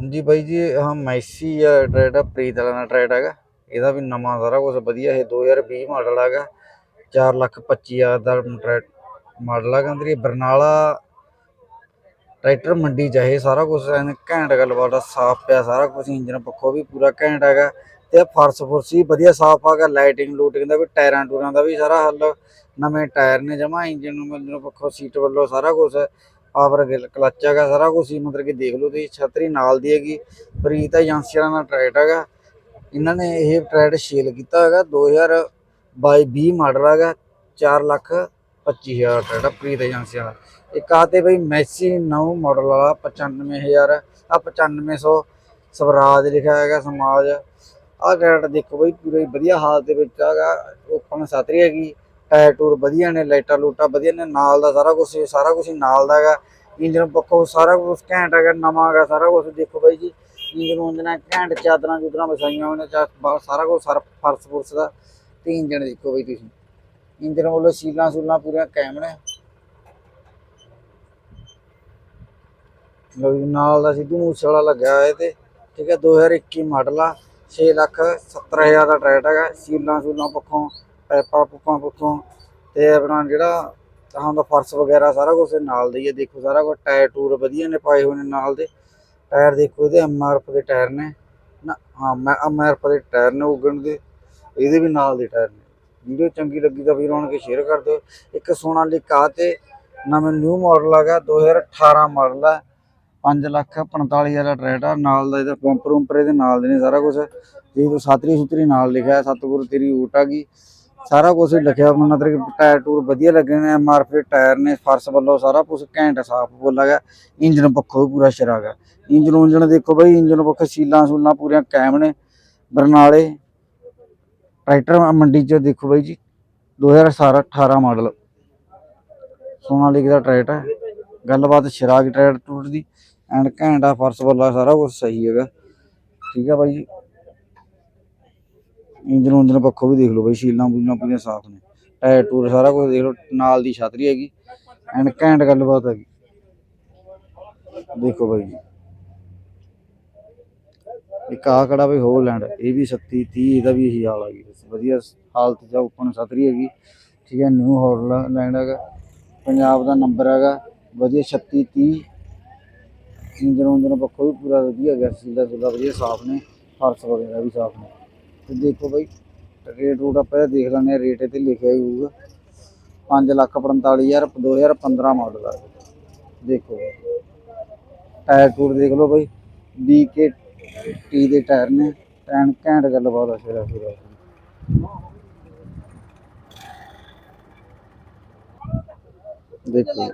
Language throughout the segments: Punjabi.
ਹਾਂਜੀ ਬਾਈ ਜੀ ਆਹ ਮੈਸੀ ਆ ਟਰੈਡ ਆ, ਪ੍ਰੀਤ ਵਾਲਾ ਦਾ ਟਰੈਡ ਹੈਗਾ। ਇਹਦਾ ਵੀ ਨਵਾਂ ਸਾਰਾ ਕੁਝ ਵਧੀਆ ਇਹ 2020 ਮਾਡਲ ਹੈਗਾ। 4 ਲੱਖ 25 ਹਜ਼ਾਰ ਦਾ ਟਰੈਕ ਮਾਡਲ ਹੈਗਾ ਅੰਦਰ। ਇਹ ਬਰਨਾਲਾ ਟਰੈਕਟਰ ਮੰਡੀ ਚ ਆ ਇਹ ਸਾਰਾ ਕੁਝ ਐਨ ਘੈਂਟ ਗੱਲਬਾਤ ਆ, ਸਾਫ਼ ਪਿਆ ਸਾਰਾ ਕੁਝ ਇੰਜਨ ਪੱਖੋਂ ਵੀ ਪੂਰਾ ਘੈਂਟ ਹੈਗਾ। ਤੇ ਫਰਸ਼ ਫੁਰਸ਼ ਵੀ ਵਧੀਆ ਸਾਫ਼ ਹੈਗਾ ਲਾਈਟਿੰਗ ਲੂਟਿੰਗ ਦਾ ਵੀ, ਟਾਇਰਾਂ ਟੂਰਾਂ ਦਾ ਵੀ ਸਾਰਾ ਹੱਲ। ਨਵੇਂ ਟਾਇਰ ਨੇ ਜਮਾ ਇੰਜਨ ਨੂੰ ਮਤਲਬ ਪੱਖੋਂ ਸੀਟ ਵੱਲੋਂ ਸਾਰਾ ਕੁਝ ਪਾਵਰ ਕਲੱਚ ਹੈਗਾ ਸਾਰਾ ਕੁਝ ਹੀ, ਮਤਲਬ ਕਿ ਦੇਖ ਲਓ ਤੁਸੀਂ, ਛਤਰੀ ਨਾਲ ਦੀ ਹੈਗੀ, ਪ੍ਰੀਤ ਏਜੰਸੀਆਂ ਦਾ ਟਰੈਡ ਹੈਗਾ। ਇਹਨਾਂ ਨੇ ਇਹ ਟਰੈਡ ਸੇਲ ਕੀਤਾ ਹੈਗਾ 2022 20 ਮਾਡਲ ਹੈਗਾ 4 ਲੱਖ 25 ਹਜ਼ਾਰ ਟਰੈਡ ਆ ਪ੍ਰੀਤ ਏਜੰਸੀਆਂ ਦਾ ਇੱਕ ਆ ਤੇ ਬਈ ਮੈਸੀ ਨੌ ਮਾਡਲ ਵਾਲਾ 95000 ਆ 9500 ਸਵਰਾਜ ਲਿਖਿਆ ਹੈਗਾ ਸਮਾਜ। ਆਹ ਟਰੈਡ ਦੇਖੋ ਬਈ, ਪੂਰੇ ਵਧੀਆ ਹਾਲਤ ਦੇ ਵਿੱਚ ਹੈਗਾ ਓਪਨ ਛਤਰੀ ਹੈਗੀ। ਟਾਇਰ ਟੂਰ ਵਧੀਆ ਨੇ, ਲਾਈਟਾਂ ਲੂਟਾਂ ਵਧੀਆ ਨੇ, ਨਾਲ ਦਾ ਸਾਰਾ ਕੁਝ ਸਾਰਾ ਕੁਝ ਨਾਲ ਦਾ ਹੈਗਾ। ਇੰਜਨ ਪੱਖੋਂ ਸਾਰਾ ਕੁਝ ਘੈਂਟ ਹੈਗਾ, ਨਵਾਂ ਹੈਗਾ, ਸਾਰਾ ਕੁਝ ਦੇਖੋ ਬਾਈ ਜੀ। ਇੰਜਨ ਉਂਜਨਾਂ ਘੈਂਟ, ਚਾਦਰਾਂ ਚੁਦਰਾਂ ਵਿਛਾਈਆਂ ਹੋਈਆਂ ਨੇ ਸਾਰਾ ਕੁਝ ਫਰਸ਼ ਫੁਰਸ਼ ਦਾ। ਤੇ ਇੰਜਨ ਦੇਖੋ ਬਾਈ ਤੁਸੀਂ। ਇੰਜਨ ਵੱਲੋਂ ਸੀਲਾਂ ਸੂਲਾਂ ਪੂਰੀਆਂ ਕਾਇਮ ਨੇ। ਲਓ ਨਾਲ ਦਾ ਸਿੱਧੂ ਮੂਸੇ ਵਾਲਾ ਲੱਗਿਆ ਹੋਇਆ ਤੇ ਠੀਕ ਹੈ 2021 ਮਾਡਲ ਆ 6 ਲੱਖ 70 ਹਜ਼ਾਰ ਦਾ ਟਰੈਕਟ ਹੈਗਾ, ਸੀਲਾਂ ਸੂਲਾਂ ਪੱਖੋਂ ਪੈਪਾਂ ਪੁੱਪਾਂ ਪੁੱਥੋਂ ਤੇ ਆਪਣਾ ਜਿਹੜਾ ਤਾਂ ਦਾ ਫਰਸ਼ ਵਗੈਰਾ ਸਾਰਾ ਕੁਝ ਨਾਲ ਦਾ ਹੀ ਹੈ ਦੇਖੋ ਸਾਰਾ ਕੁਝ ਟਾਇਰ ਟੂਰ ਵਧੀਆ ਨੇ ਪਾਏ ਹੋਏ ਨੇ ਨਾਲ ਦੇ। ਟਾਇਰ ਦੇਖੋ ਇਹਦੇ ਐਮਆਰਐਫ ਦੇ ਟਾਇਰ ਨੇ। ਨਾ, ਹਾਂ, ਮੈਂ ਐਮਆਰਐਫ ਦੇ ਟਾਇਰ ਨੇ ਉਗਣ ਦੇ, ਇਹਦੇ ਵੀ ਨਾਲ ਦੇ ਟਾਇਰ ਨੇ। ਵੀਡੀਓ ਚੰਗੀ ਲੱਗੀ ਤਾਂ ਵੀਰ ਆਣ ਕੇ ਸ਼ੇਅਰ ਕਰ ਦਿਓ। ਇੱਕ ਸੋਨਾਲੀਕਾ ਤੇ ਨਵਾਂ ਨਿਊ ਮਾਡਲ ਹੈਗਾ 2018 ਮਾਡਲ ਹੈ 5 ਲੱਖ 45 ਹਜ਼ਾਰ ਟਰੈਕਟ ਆ, ਨਾਲ ਦਾ ਇਹਦਾ ਪੰਪਰ ਉੱਪਰ ਇਹਦੇ ਨਾਲ ਦੇ ਨੇ ਸਾਰਾ ਕੁਝ ਜੀ ਤੋਂ ਸਾਤਰੀ ਸੁਤਰੀ ਨਾਲ ਲਿਖਿਆ ਹੈ ਸਤਿਗੁਰੂ ਤੇਰੀ ਓਟ ਆ ਗਈ। ਸਾਰਾ ਕੁਝ ਲਿਖਿਆ ਮਤਲਬ ਕਿ ਟਾਇਰ ਟੂਰ ਵਧੀਆ ਲੱਗੇ ਨੇ ਐਮਆਰਐਫ ਦੇ ਟਾਇਰ ਨੇ, ਫਰਸ਼ ਵੱਲੋਂ ਸਾਰਾ ਕੁਝ ਘੈਂਟ ਸਾਫ਼ ਬੋਲਾ ਗਿਆ, ਇੰਜਨ ਪੱਖੋਂ ਵੀ ਪੂਰਾ ਸ਼ਰਾ ਗਾ ਇੰਜਨ ਉਂਜਨ ਦੇਖੋ ਬਈ, ਇੰਜਨ ਪੱਖੋਂ ਸੀਲਾਂ ਸੂਲਾਂ ਪੂਰੀਆਂ ਕਾਇਮ ਨੇ, ਬਰਨਾਲੇ, ਟਰੈਕਟਰ ਮੰਡੀ ਚ ਦੇਖੋ ਬਾਈ ਜੀ 2017 18 ਮਾਡਲ। ਸੋਨਾਲੀਕ ਦਾ ਟਰੈਕਟਰ ਹੈ, ਗੱਲਬਾਤ ਸ਼ਰਾਗ ਟਰੈਕਟਰ ਟੂਟ ਦੀ, ਐਂਡ ਘੈਂਟਾ ਫਰਸ਼ ਵੱਲਾ ਸਾਰਾ ਕੁਝ ਸਹੀ ਹੈਗਾ। ਠੀਕ ਹੈ ਬਾਈ ਜੀ। ਇੰਜਨ ਉਂਜਨ ਪੱਖੋਂ ਵੀ ਦੇਖ ਲਓ ਬਾਈ, ਸ਼ੀਲਾਂ ਬੂਲਾਂ ਪੂਰੀਆਂ ਸਾਫ਼ ਨੇ। ਟਾਇਰ ਟੂਰ ਸਾਰਾ ਕੁਝ ਦੇਖ ਲਓ, ਨਾਲ ਦੀ ਛਤਰੀ ਹੈਗੀ। ਐਂਡ ਘੈਂਟ ਗੱਲਬਾਤ ਹੈਗੀ। ਦੇਖੋ ਬਾਈ ਜੀ। ਇੱਕ ਆਹ ਖੜਾ ਬਈ ਹੋਲੈਂਡ ਇਹ ਵੀ 37 30 ਇਹਦਾ ਵੀ ਇਹੀ ਹਾਲ ਆ ਗਈ ਵਧੀਆ ਹਾਲਤ ਚ ਓਪਨ ਛਤਰੀ ਹੈਗੀ। ਠੀਕ ਹੈ ਨਿਊ ਹੋਲੈਂਡ ਹੈਗਾ। ਪੰਜਾਬ ਦਾ ਨੰਬਰ ਹੈਗਾ। ਵਧੀਆ 36 30 ਇੰਜਨ ਉਂਜਨ ਪੱਖੋਂ ਵੀ ਪੂਰਾ ਵਧੀਆ ਗਿਆ ਸਿਲਦਾ ਸੁਲਾ ਵਧੀਆ ਸਾਫ਼ ਨੇ। ਫਰਸ਼ ਵਗੈਰਾ ਵੀ ਸਾਫ਼ ਨੇ। ਤੇ ਦੇਖੋ ਬਾਈ, ਰੇਟ ਰੂਟ ਆਪਾਂ ਦੇਖ ਲੈਣੇ ਹਾਂ, ਰੇਟ ਤੇ ਲਿਖਿਆ ਹੀ ਹੋਊਗਾ। 5 ਲੱਖ 45000 2015 ਮਾਡਲ ਆ। ਦੇਖੋ ਟਾਇਰ ਟੂਰ ਦੇਖ ਲਓ ਬਾਈ BK ਟੀ ਦੇ ਟਾਇਰ ਨੇ, ਟੈਨ ਘੈਂਟ ਗੱਲਬਾਤ ਆ ਸਿਰਾ ਸਿਰਾ। ਦੇਖੋ।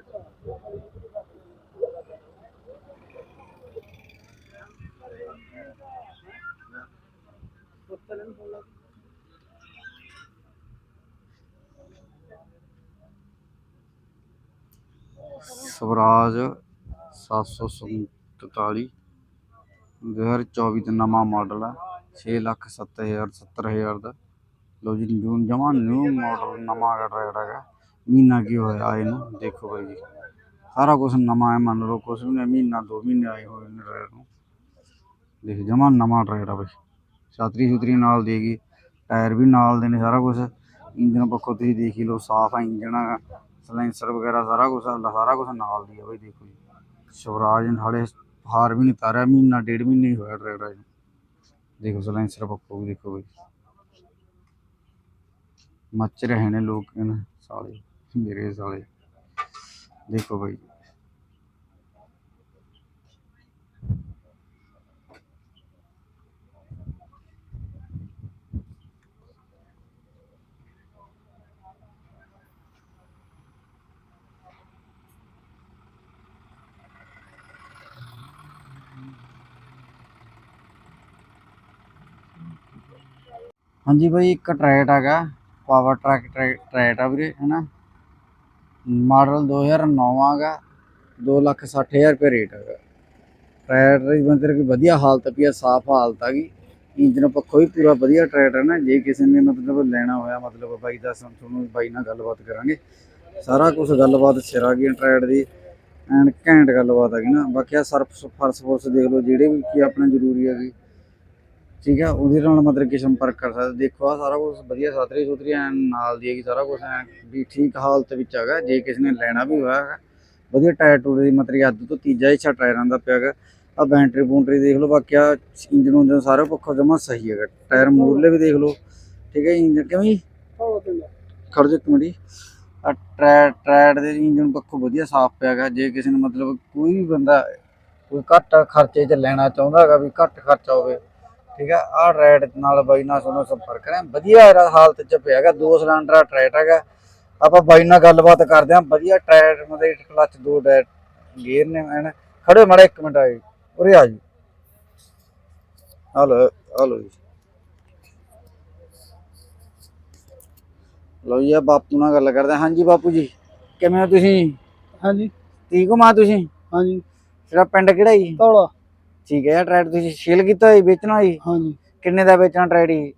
ਸਵਰਾਜ 743 2024 ਦਾ ਨਵਾਂ ਮਾਡਲ ਆ। 6 ਲੱਖ 7000 70000 ਦਾ। ਲੋ ਜੀ, ਜੂਨ ਜਮਾ ਨਿਊ ਮਾਡਲ ਨਵਾਂ ਦਾ ਟਰੈਕਟਰ ਹੈਗਾ। ਮਹੀਨਾ ਕੀ ਹੋਇਆ ਆਏ ਨੂੰ ਦੇਖੋ ਬਾਈ ਜੀ। ਸਾਰਾ ਕੁਝ ਨਵਾਂ ਹੈ, ਮੰਨ ਲਓ ਕੁਝ ਵੀ ਨਹੀਂ, ਮਹੀਨਾ, ਦੋ ਮਹੀਨੇ ਆਏ ਹੋਏ ਨੇ ਟਰੈਕਟਰ ਨੂੰ। ਦੇਖ, ਜਮਾ ਨਵਾਂ ਟਰੈਕਟਰ ਆ ਬਾਈ। ਛਾਤਰੀ ਛੁਤਰੀ ਨਾਲ ਦੇਗੀ ਟਾਇਰ ਵੀ ਨਾਲ ਦੇ ਨੇ ਸਾਰਾ ਕੁਝ ਇੰਜਨ ਪੱਖੋਂ ਤੁਸੀਂ ਦੇਖ ਹੀ ਲਓ, ਸਾਫ਼ ਆ ਇੰਜਨ ਆ, ਸਲੈਂਸਰ ਵਗੈਰਾ ਸਾਰਾ ਕੁਝ ਸਾਰਾ ਕੁਝ ਨਾਲ ਦੀ ਆ ਬਾਈ, ਦੇਖੋ ਜੀ। ਸ਼ਵਰਾਜ ਨੇ ਹਾਲੇ ਹਾਰ ਵੀ ਨਹੀਂ ਤਾਰਿਆ, ਮਹੀਨਾ, ਡੇਢ ਮਹੀਨੇ ਹੀ ਹੋਇਆ ਟਰੈਕਟਰ ਨੂੰ ਦੇਖੋ ਸਲੈਂਸਰ ਪੱਖੋਂ ਵੀ ਦੇਖੋ ਬਾਈ। ਮੱਚ ਰਹੇ ਨੇ ਲੋਕ ਕਹਿੰਦੇ ਸਾਲੇ, ਮੇਰੇ ਸਾਲੇ। ਦੇਖੋ ਬਾਈ। ਹਾਂਜੀ ਬਾਈ, ਇੱਕ ਟਰੈਟ ਹੈਗਾ, ਪਾਵਰ ਟਰੱਕ ਟਰੈਟ ਆ ਵੀਰੇ, ਹੈਨਾ? ਮਾਡਲ 2009 ਆਗਾ 260000 ਰੁਪਏ ਰੇਟ ਹੈਗਾ। ਟਰੈਕਟਰ ਦੀ ਮਤਲਬ ਕਿ ਵਧੀਆ ਹਾਲਤ ਪਈ ਆ, ਸਾਫ਼ ਹਾਲਤ ਆ ਗਈ। ਇੰਜਨ ਪੱਖੋਂ ਵੀ ਪੂਰਾ ਵਧੀਆ ਟਰੈਟ ਹੈ ਨਾ, ਜੇ ਕਿਸੇ ਨੇ ਮਤਲਬ ਲੈਣਾ ਹੋਇਆ, ਮਤਲਬ ਬਾਈ ਦਾ ਸਾਨੂੰ ਤੁਹਾਨੂੰ ਬਾਈ ਨਾਲ ਗੱਲਬਾਤ ਕਰਾਂਗੇ। ਸਾਰਾ ਕੁਝ ਗੱਲਬਾਤ ਸਿਰਾ ਗਈ ਟਰੈਟ ਦੀ, ਐਨ ਘੈਂਟ ਗੱਲਬਾਤ ਹੈਗੀ ਨਾ। ਬਾਕੀ ਆ ਸਰਫ ਫਰਸ ਫੁਰਸ ਦੇਖ ਲਓ, ਜਿਹੜੇ ਵੀ ਕੀ ਆਪਣੇ ਜ਼ਰੂਰੀ ਹੈਗੀ ਠੀਕ ਆ, ਉਹਦੇ ਨਾਲ ਮਤਲਬ ਕਿ ਸੰਪਰਕ ਕਰ ਸਕਦੇ। ਦੇਖੋ ਆ ਸਾਰਾ ਕੁਝ ਵਧੀਆ ਸਾਤਰੀ ਸੁਤਰੀ ਐਨ ਨਾਲ ਦੀ ਹੈਗੀ, ਸਾਰਾ ਕੁਝ ਐਨ ਵੀ ਠੀਕ ਹਾਲਤ ਵਿੱਚ ਹੈਗਾ। ਜੇ ਕਿਸੇ ਨੇ ਲੈਣਾ ਵੀ ਹੋਇਆ ਹੈਗਾ, ਵਧੀਆ ਟਾਇਰ ਟੂਰ ਦੀ ਮਤਲਬ ਅੱਧ ਤੋਂ ਤੀਜਾ ਹਿੱਸਾ ਟਾਇਰਾਂ ਦਾ ਪਿਆ ਹੈਗਾ। ਆ ਬੈਟਰੀ ਬੂੰਟਰੀ ਦੇਖ ਲਓ, ਬਾਕੀ ਆ ਇੰਜਨ ਉਂਜਨ ਸਾਰੇ ਪੱਖੋਂ ਜਮਾ ਸਹੀ ਹੈਗਾ। ਟਾਇਰ ਮੂਰਲੇ ਵੀ ਦੇਖ ਲਓ, ਠੀਕ ਹੈ ਇੰਜਨ ਕਿਵੇਂ ਜੀ? ਖੜ ਜਾ ਇੱਕ ਆ ਟਰੈ, ਟਰੈਡ ਦੇ ਇੰਜਨ ਪੱਖੋਂ ਵਧੀਆ ਸਾਫ਼ ਪਿਆ ਹੈਗਾ। ਜੇ ਕਿਸੇ ਨੂੰ ਮਤਲਬ ਕੋਈ ਵੀ ਬੰਦਾ ਕੋਈ ਘੱਟ ਖਰਚੇ 'ਚ ਲੈਣਾ ਚਾਹੁੰਦਾ ਹੈਗਾ, ਵੀ ਘੱਟ ਖਰਚਾ ਹੋਵੇ ਠੀਕ ਹੈ ਆਹ ਟਰੈਡ ਨਾਲ ਬਾਈ ਨਾਲ ਤੁਹਾਨੂੰ ਸੰਪਰਕ ਕਰਾਂ ਵਧੀਆ ਇਹਦਾ ਹਾਲਤ 'ਚ ਪਿਆ ਹੈਗਾ ਦੋ ਸਿਲੰਡਰ ਟਰੈਡ ਹੈਗਾ। ਆਪਾਂ ਬਾਈ ਨਾਲ ਗੱਲਬਾਤ ਕਰਦੇ ਹਾਂ। ਵਧੀਆ ਟਰੈਡ ਮਤਲਬ ਕਲੱਚ ਦੋ ਟਾਇਰ ਗੇਅਰ ਨੇ ਐਨ। ਖੜੇ ਮਾੜੇ ਇੱਕ ਮਿੰਟ ਆਏ। ਉਰੇ ਆ ਜੀ ਹਲੋ ਹਲੋ ਜੀ। ਲਓ ਜੀ ਆ ਬਾਪੂ ਨਾਲ ਗੱਲ ਕਰਦੇ ਹਾਂ। ਹਾਂਜੀ ਬਾਪੂ ਜੀ ਕਿਵੇਂ ਹੋ ਤੁਸੀਂ? ਹਾਂਜੀ। ਠੀਕ ਹੋ ਮਾਂ ਤੁਸੀਂ? ਹਾਂਜੀ। ਤੇਰਾ ਪਿੰਡ ਕਿਹੜਾ ਜੀ? ਧੌਲਾ। ਠੀਕ ਹੈ ਟਰੈਡ ਤੁਸੀਂ ਸੇਲ ਕੀਤਾ ਹੋਈ ਵੇਚਣਾ ਜੀ ਹਾਂਜੀ। ਕਿੰਨੇ ਦਾ ਵੇਚਣਾ ਟਰੈਡ ਜੀ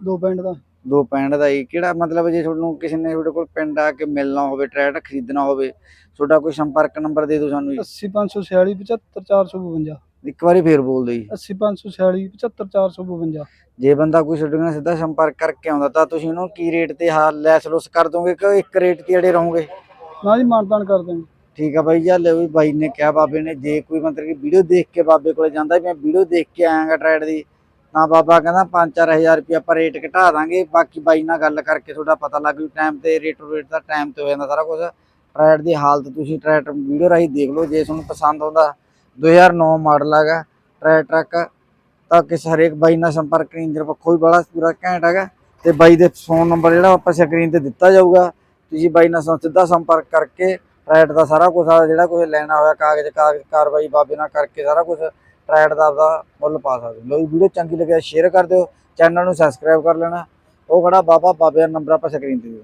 ਦੋ ਪਿੰਡ ਦਾ। ਦੋ ਪੈਂਡ ਦਾ ਜੀ। ਕਿਹੜਾ ਮਤਲਬ ਜੇ ਤੁਹਾਨੂੰ ਕਿਸੇ ਨੇ ਤੁਹਾਡੇ ਕੋਲ ਪਿੰਡ ਆ ਕੇ ਮਿਲਣਾ ਹੋਵੇ ਟਰੈਡ ਖਰੀਦਣਾ ਹੋਵੇ ਤੁਹਾਡਾ ਕੋਈ ਸੰਪਰਕ ਨੰਬਰ ਦੇ ਦਿਓ ਸਾਨੂੰ ਜੀ। 80546 75452 ਇੱਕ ਵਾਰੀ ਫੇਰ ਬੋਲ ਦਿਓ ਜੀ 80546 75452 ਜੇ ਬੰਦਾ ਕੋਈ ਤੁਹਾਡੇ ਨਾਲ ਸਿੱਧਾ ਸੰਪਰਕ ਕਰਕੇ ਆਉਂਦਾ ਤਾਂ ਤੁਸੀਂ ਉਹਨੂੰ ਕੀ ਰੇਟ ਤੇ ਹਾਲ ਲੈਸ ਲੁਸ ਕਰ ਦੋਗੇ ਕਿ ਇੱਕ ਰੇਟ ਤੇ ਅੜੇ ਰਹੋਗੇ? ਨਾ ਜੀ ਮਾਨਤਾਨ ਕਰ ਦੇਣ ਠੀਕ ਆ ਬਾਈ ਜੀ ਲੈ ਵੀ ਬਾਈ ਨੇ ਕਿਹਾ, ਬਾਬੇ ਨੇ ਜੇ ਕੋਈ ਮਤਲਬ ਕਿ ਵੀਡੀਓ ਦੇਖ ਕੇ ਬਾਬੇ ਕੋਲੇ ਜਾਂਦਾ ਵੀ ਮੈਂ ਵੀਡੀਓ ਦੇਖ ਕੇ ਆਇਆਗਾ ਟਰੈਡ ਦੀ, ਤਾਂ ਬਾਬਾ ਕਹਿੰਦਾ 5-4000 ਰੁਪਏ ਆਪਾਂ ਰੇਟ ਘਟਾ ਦਾਂਗੇ, ਬਾਕੀ ਬਾਈ ਨਾਲ ਗੱਲ ਕਰਕੇ ਤੁਹਾਡਾ ਪਤਾ ਲੱਗ ਜੂ ਟਾਈਮ ਤੇ ਰੇਟ ਰੇਟ ਦਾ ਟਾਈਮ ਤੇ ਹੋ ਜਾਂਦਾ ਸਾਰਾ ਕੁਝ ਟਰੈਡ ਦੀ ਹਾਲਤ ਤੁਸੀਂ ਟਰੈਡ ਵੀਡੀਓ ਰਾਹੀਂ ਦੇਖ ਲਓ, ਜੇ ਤੁਹਾਨੂੰ ਪਸੰਦ ਆਉਂਦਾ 2009 ਮਾਡਲ ਹੈਗਾ, ਟਰੈਡ ਟਰੱਕ, ਤਾਂ ਕਿਸ ਹਰੇਕ ਬਾਈ ਨਾਲ ਸੰਪਰਕ ਇੰਜਨ ਪੱਖੋਂ ਵੀ ਬੜਾ ਪੂਰਾ ਘੈਂਟ ਹੈਗਾ। ਤੇ ਬਾਈ ਦੇ ਫੋਨ ਨੰਬਰ ਜਿਹੜਾ ਆਪਾਂ ਸਕਰੀਨ ਤੇ ਦਿੱਤਾ ਜਾਊਗਾ, ਤੁਸੀਂ ਬਾਈ ਨਾਲ ਸੰ- ਸਿੱਧਾ ਸੰਪਰਕ ਕਰਕੇ ਟਰੈਡ ਦਾ ਸਾਰਾ ਕੁਝ ਜਿਹੜਾ ਕੁਝ ਲੈਣਾ ਹੋਇਆ, ਕਾਗਜ਼ ਕਾਗਜ਼, ਕਾਰਵਾਈ ਬਾਬੇ ਨਾਲ ਕਰਕੇ ਸਾਰਾ ਕੁਝ ਟਰੈਡ ਦਾ ਆਪਦਾ ਮੁੱਲ ਪਾ ਸਕਦੇ ਹੋ। ਲੋ ਵੀਡੀਓ ਚੰਗੀ ਲੱਗਿਆ ਸ਼ੇਅਰ ਕਰ ਦਿਓ ਚੈਨਲ ਨੂੰ ਸਬਸਕ੍ਰਾਈਬ ਕਰ ਲੈਣਾ। ਉਹ ਖੜਾ ਬਾਬਾ, ਬਾਬੇ ਦਾ ਨੰਬਰ ਆਪਾਂ ਸਕਰੀਨ ਤੇ ਦੇ